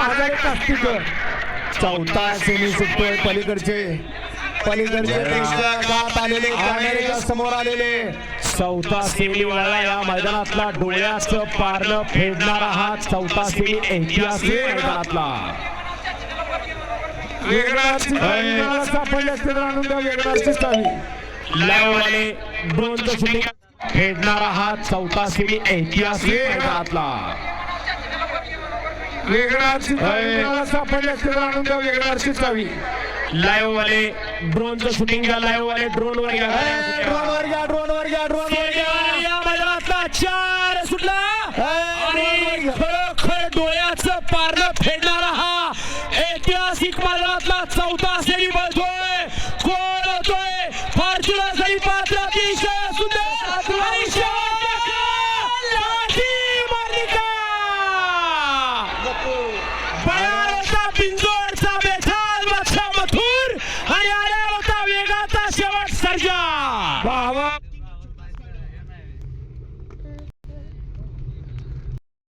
हजारे कास्ती. चौथा सेमी सुटतोय पलीकडचे. पलीकडचे त्यांच्या गात आलेले कॅमेऱ्याच्या समोर आलेले. चौथा सेमी वळला या मैदानातला डोळ्याचं पारलं फेडणारा हा चौथा सेमी ऐतिहासिक मैदानातला. मला सापडली असते तर आणून द्या ड्रोनचं शूटिंग फेडणारा हा चौथा सेमी ऐतिहासिक मैदानातला. वेगळाची चावी मला सापडली असते तर आणून द्या वेगळाची चावी. लाईव्ह वाले ड्रोनचं शूटिंग घ्या लाईव्ह वाले ड्रोन वर घ्या. ड्रोन वर घ्या ड्रोन वर घ्या ड्रोन वर घ्या. मैदानातला चार सुटला. आणि खरोखर डोळ्याचं पारणं फेडणारा हा ऐतिहासिक मैदानातला सुंदर